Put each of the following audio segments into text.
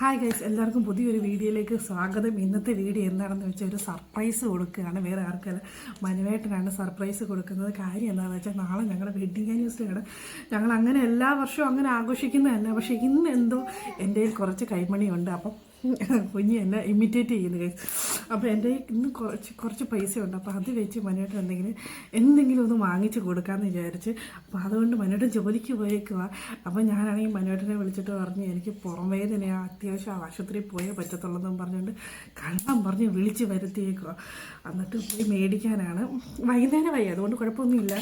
Hi guys എല്ലാവർക്കും പുതിയൊരു വീഡിയോയിലേക്ക് സ്വാഗതം. ഇന്നത്തെ വീഡിയോ എന്താണെന്ന് വെച്ചാൽ ഒരു സർപ്രൈസ് കൊടുക്കുകയാണ്. വേറെ ആർക്കല്ല. മനുവേട്ടനാണ് സർപ്രൈസ് കൊടുക്കുന്നത്. കാര്യം എന്താണെന്ന് വെച്ചാൽ നാളെ ഞങ്ങളുടെ വെഡിങ് ആനിവേഴ്സറിയാണ് ഞങ്ങൾ അങ്ങനെ എല്ലാ വർഷവും അങ്ങനെ ആഘോഷിക്കുന്നതല്ല പക്ഷേ ഇന്ന് എന്തോ എന്റെ കുറച്ച് കൈമണിയുണ്ട്. അപ്പം കുഞ്ഞ് എന്നെ ഇമിറ്റേറ്റ് ചെയ്യുന്നു ഗൈസ് അപ്പോൾ എന്റെ ഇന്ന് കുറച്ച് കുറച്ച് പൈസ ഉണ്ട് അപ്പോൾ അത് വെച്ച് മനോട്ട് എന്തെങ്കിലും എന്തെങ്കിലും ഒന്ന് വാങ്ങിച്ച് കൊടുക്കാമെന്ന് വിചാരിച്ച് അപ്പോൾ അതുകൊണ്ട് മനോട്ട് ജോലിക്ക് പോയേക്കുക അപ്പോൾ ഞാനാണെങ്കിൽ മനോട്ടനെ വിളിച്ചിട്ട് പറഞ്ഞു എനിക്ക് പുറമേ തന്നെ അത്യാവശ്യം ആശുപത്രിയിൽ പോയേ പറ്റത്തുള്ളതെന്ന് പറഞ്ഞുകൊണ്ട് കള്ളം പറഞ്ഞ് വിളിച്ച് വരുത്തിയേക്കുക എന്നിട്ട് പോയി മേടിക്കാനാണ്. വയ്യ അതുകൊണ്ട് കുഴപ്പമൊന്നുമില്ല.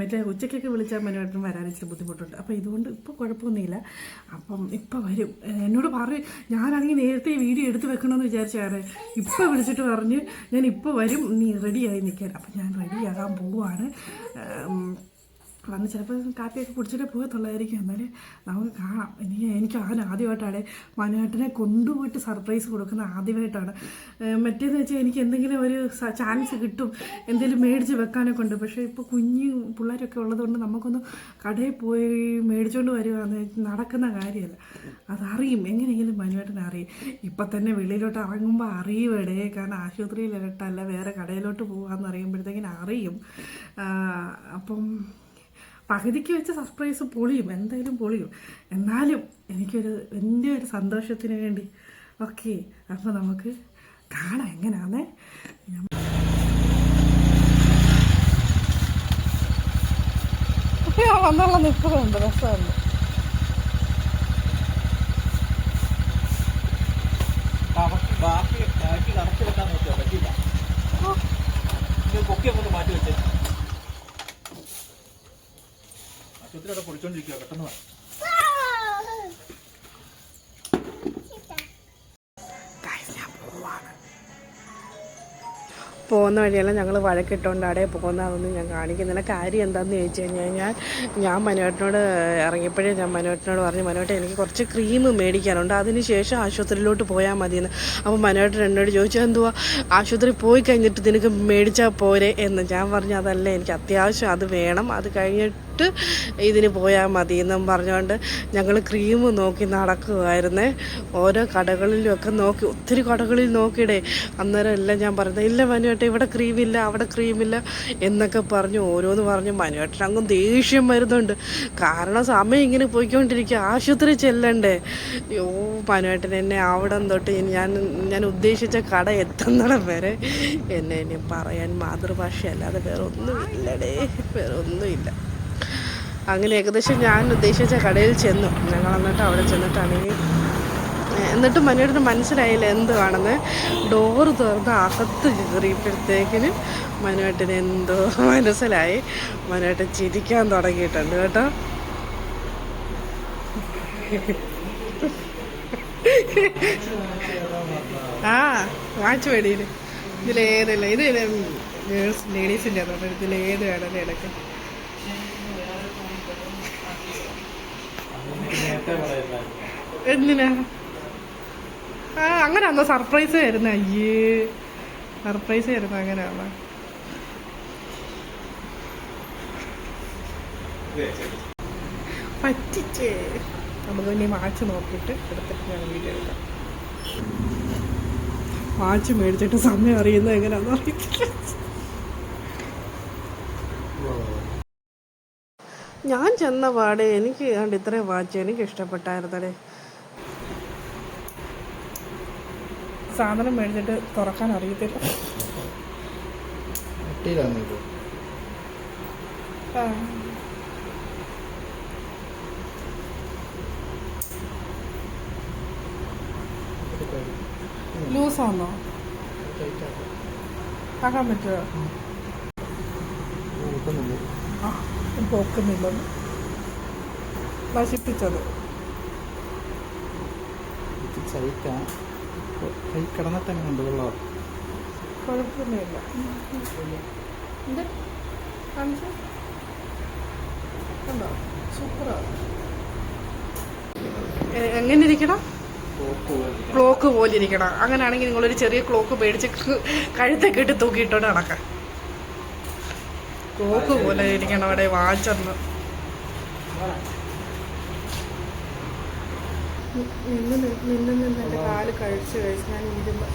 മറ്റേ ഉച്ചയ്ക്കൊക്കെ വിളിച്ചാൽ മനുവേട്ടൻ വരാൻ ഇച്ചിരി ബുദ്ധിമുട്ടുണ്ട്. അപ്പോൾ ഇതുകൊണ്ട് ഇപ്പോൾ കുഴപ്പമൊന്നുമില്ല. അപ്പം ഇപ്പം വരും. എന്നോട് പറയും ഞാനാണെങ്കിൽ നേരത്തെ വീഡിയോ എടുത്ത് വെക്കണമെന്ന് വിചാരിച്ചാണ്. ഇപ്പം വിളിച്ചിട്ട് പറഞ്ഞ് ഞാൻ ഇപ്പോൾ വരും. നീ റെഡിയായി നിൽക്കാൻ അപ്പം ഞാൻ റെഡിയാകാൻ പോവുകയാണ് വന്ന് ചിലപ്പോൾ കാപ്പിയൊക്കെ കുടിച്ചിട്ട് പോകത്തുള്ളതായിരിക്കും എന്നാലും നമുക്ക് കാണാം. എനിക്ക് എനിക്ക് അവൻ ആദ്യമായിട്ടാണ് മനുവേട്ടനെ കൊണ്ടുപോയിട്ട് സർപ്രൈസ് കൊടുക്കുന്ന ആദ്യമായിട്ടാണ്. മറ്റേന്ന് വെച്ചാൽ എനിക്ക് എന്തെങ്കിലും ഒരു ചാൻസ് കിട്ടും. എന്തെങ്കിലും മേടിച്ച് വെക്കാനൊക്കെ ഉണ്ട്. പക്ഷേ ഇപ്പോൾ കുഞ്ഞു പിള്ളേരൊക്കെ ഉള്ളതുകൊണ്ട് നമുക്കൊന്ന് കടയിൽ പോയി മേടിച്ചുകൊണ്ട് വരുവാന്ന് നടക്കുന്ന കാര്യമല്ല അതറിയും. എങ്ങനെയെങ്കിലും മനുവേട്ടനെ അറിയും. ഇപ്പം തന്നെ വെളിയിലോട്ട് ഇറങ്ങുമ്പോൾ അറിയും അറിയുവേടേ. കാരണം ആശുപത്രിയിലോട്ടല്ല വേറെ കടയിലോട്ട് പോകാമെന്ന് അറിയുമ്പോഴത്തേക്കിനും അറിയും. അപ്പം പകുതിക്ക് വെച്ച സർപ്രൈസ് പൊളിയും. എന്തായാലും പൊളിയും. എന്നാലും എനിക്കൊരു എന്റെ ഒരു സന്തോഷത്തിന് വേണ്ടി. ഓക്കെ അപ്പോൾ നമുക്ക് കാണാം എങ്ങനെയാണേ വന്നുള്ള നിൽപ്പുണ്ട് രസമുണ്ട്. ബാക്കി ബാക്കി കറക്റ്റ് വെക്കാൻ നോക്കിയോ? പറ്റില്ല ഇത് പൊക്കി മാറ്റി വെച്ചേ. ആശുപത്രി അവിടെ പൊളിച്ചോണ്ടിരിക്കുക പെട്ടെന്ന് പോകുന്ന വഴിയെല്ലാം ഞങ്ങൾ വഴക്കിട്ടുകൊണ്ട് അവിടെ പോകുന്നതൊന്നും ഞാൻ കാണിക്കുന്നില്ല. കാര്യം എന്താണെന്ന് ചോദിച്ചു കഴിഞ്ഞാൽ ഞാൻ മനോട്ടിനോട് ഇറങ്ങിയപ്പോഴേ ഞാൻ മനോട്ടിനോട് പറഞ്ഞു മനോട്ടെ എനിക്ക് കുറച്ച് ക്രീം മേടിക്കാനുണ്ട്. അതിന് ശേഷം ആശുപത്രിയിലോട്ട് പോയാൽ മതിയെന്ന്. അപ്പോൾ മനോട്ടൻ എന്നോട് ചോദിച്ചു എന്തുവാ? ആശുപത്രി പോയി കഴിഞ്ഞിട്ട് നിനക്ക് മേടിച്ചാൽ പോരെ? എന്ന് ഞാൻ പറഞ്ഞു അതല്ല എനിക്ക് അത്യാവശ്യം അത് വേണം. അത് കഴിഞ്ഞിട്ട് ഇതിന് പോയാൽ മതി എന്നും പറഞ്ഞുകൊണ്ട് ഞങ്ങൾ ക്രീം നോക്കി നടക്കുമായിരുന്നേ ഓരോ കടകളിലും നോക്കി ഒത്തിരി കടകളിൽ നോക്കിയിടേ. അന്നേരം എല്ലാം ഞാൻ പറഞ്ഞത് ഇല്ല മനുവേട്ട ഇവിടെ ക്രീമില്ല അവിടെ ക്രീമില്ല എന്നൊക്കെ പറഞ്ഞു ഓരോന്ന് പറഞ്ഞു. മനുവേട്ടൻ അങ്ങ് ദേഷ്യം വരുന്നുണ്ട്. കാരണം സമയം ഇങ്ങനെ പോയിക്കൊണ്ടിരിക്കുക. ആശുപത്രി ചെല്ലണ്ടേ. ഓ മനുവേട്ടൻ എന്നെ അവിടെ തൊട്ട് ഞാൻ ഞാൻ ഉദ്ദേശിച്ച കട എത്തുന്നിടം വരെ എന്നെ ഇനി പറയാൻ മാതൃഭാഷ അല്ലാതെ വേറെ ഒന്നുമില്ലടേ വേറെ ഒന്നുമില്ല അങ്ങനെ ഏകദേശം ഞാൻ ഉദ്ദേശിച്ച കടയിൽ ചെന്നു. ഞങ്ങൾ എന്നിട്ട് അവിടെ ചെന്നിട്ടാണെങ്കിൽ എന്നിട്ട് മനുവേട്ടന് മനസ്സിലായില്ല എന്തുവാണെന്ന് ഡോറ് തുറന്ന് അകത്ത് കയറിയപ്പോഴത്തേക്കിന് മനുവേട്ടന് എന്തോ മനസ്സിലായി. മനുവേട്ടൻ ചിരിക്കാൻ തുടങ്ങിയിട്ടുണ്ട് കേട്ടോ. ആ വാച്ച് മേടിയിൽ. ഇതിലേതില്ല? ഇത് ലേഡീസിന്റെ ഇതിലേത് വേണം? ഇടയ്ക്ക് എന്തിനാ? ആ അങ്ങനെയാണോ സർപ്രൈസ് വരുന്ന? അയ്യേ സർപ്രൈസ് വരുന്ന അങ്ങനെയാണോ? പറ്റിച്ചേ. നമുക്ക് ഇനി വാച്ച് നോക്കിയിട്ട് എടുത്തിട്ട് ഞാൻ വീഡിയോ എടുക്കാം. വാച്ച് മേടിച്ചിട്ട് സമയം അറിയുന്നത് എങ്ങനെയാണെന്ന് അറിയത്തില്ല. ഞാൻ ചെന്ന പാട് എനിക്ക് കണ്ട് ഇത്രയും വാച്ച് എനിക്ക് ഇഷ്ടപ്പെട്ടായിരുന്നേ സാധനം മേടിച്ചിട്ട് തുറക്കാൻ അറിയത്തില്ല. ലൂസാണോ ആക്കാൻ പറ്റുമോ ആ. പൊക്കുന്നില്ലെന്ന് നശിപ്പിച്ചത്. കൈ കിടന്നിട്ട് തന്നെ ഉണ്ട് കൊള്ളാം. കുഴപ്പമൊന്നുമില്ല. എന്ത് കാണിച്ചു? കണ്ടോ? സൂപ്പറാണ് എങ്ങനെ ഇരിക്കണം? ക്ലോക്ക് പോലെ ഇരിക്കണം. അങ്ങനെയാണെങ്കിൽ നിങ്ങളൊരു ചെറിയ ക്ലോക്ക് മേടിച്ച് കഴുത്തൊക്കെ ഇട്ട് തൂക്കിയിട്ടോണ്ട് നടക്കാം. ക്ലോക്ക് പോലെ ഇരിക്കണം അവിടെ വാച്ചെന്ന്. കാൽ കഴിച്ച് കഴിച്ച് ഞാൻ ഇരുന്ന്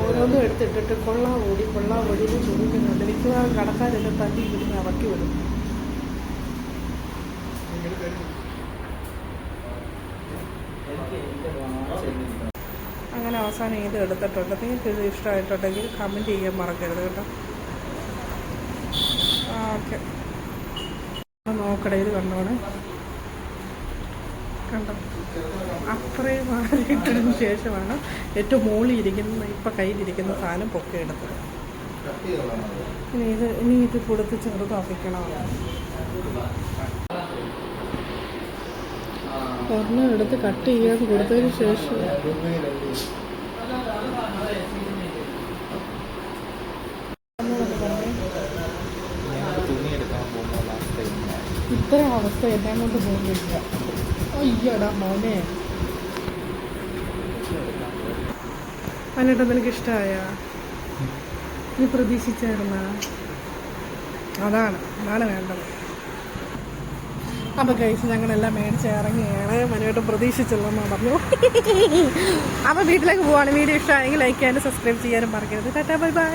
ഓരോന്നും എടുത്തിട്ടിട്ട് കൊള്ളാ ഓടി കൊള്ളാ ഓടി എന്ന് ചോദിക്കുന്നുണ്ട്. മിക്കവാറും കടക്കാരെല്ലാം തല്ലി ഇരുന്ന് ഇറക്കി വിടും. അങ്ങനെ അവസാനം ഇത് എടുത്തിട്ടുണ്ട്. നിങ്ങൾക്ക് ഇത് ഇഷ്ടമായിട്ടുണ്ടെങ്കിൽ കമന്റ് ചെയ്യാൻ മറക്കരുത് കേട്ടോ ആ ഓക്കെ നോക്കടേ ഇത് കണ്ടോണേ. കണ്ടോ? അത്രയും മാറിയിട്ടതിന് ശേഷമാണ് ഏറ്റവും മുകളിൽ ഇരിക്കുന്ന ഇപ്പം കയ്യിലിരിക്കുന്ന സാധനം പൊക്കിയെടുത്തത്. ഇനി ഇത് ഇനി ഇത് കൊടുത്ത് ചെറുതാക്കിക്കണം. ഒരെണ്ണം എടുത്ത് കട്ട് ചെയ്യാതെ കൊടുത്തതിന് ശേഷം ഇത്ര അവസ്ഥ എന്നെ കൊണ്ട് പോകുന്നില്ല അയ്യടാ മോനെ. അന്നിട്ട് നിനക്ക് ഇഷ്ടമായ നീ പ്രതീക്ഷിച്ചായിരുന്ന? അതാണ് അതാണ് വേണ്ടത്. അപ്പം കഴിച്ച് ഞങ്ങളെല്ലാം മേടിച്ച് ഇറങ്ങിയാണ്. മനുവായിട്ട് പ്രതീക്ഷിച്ചുള്ളതെന്ന് പറഞ്ഞു. അപ്പോൾ വീട്ടിലേക്ക് പോവാണ്. വീഡിയോ ഇഷ്ടമായെങ്കിൽ ലൈക്ക് ചെയ്യാനും സബ്സ്ക്രൈബ് ചെയ്യാനും മറക്കരുത്. Tata bye bye.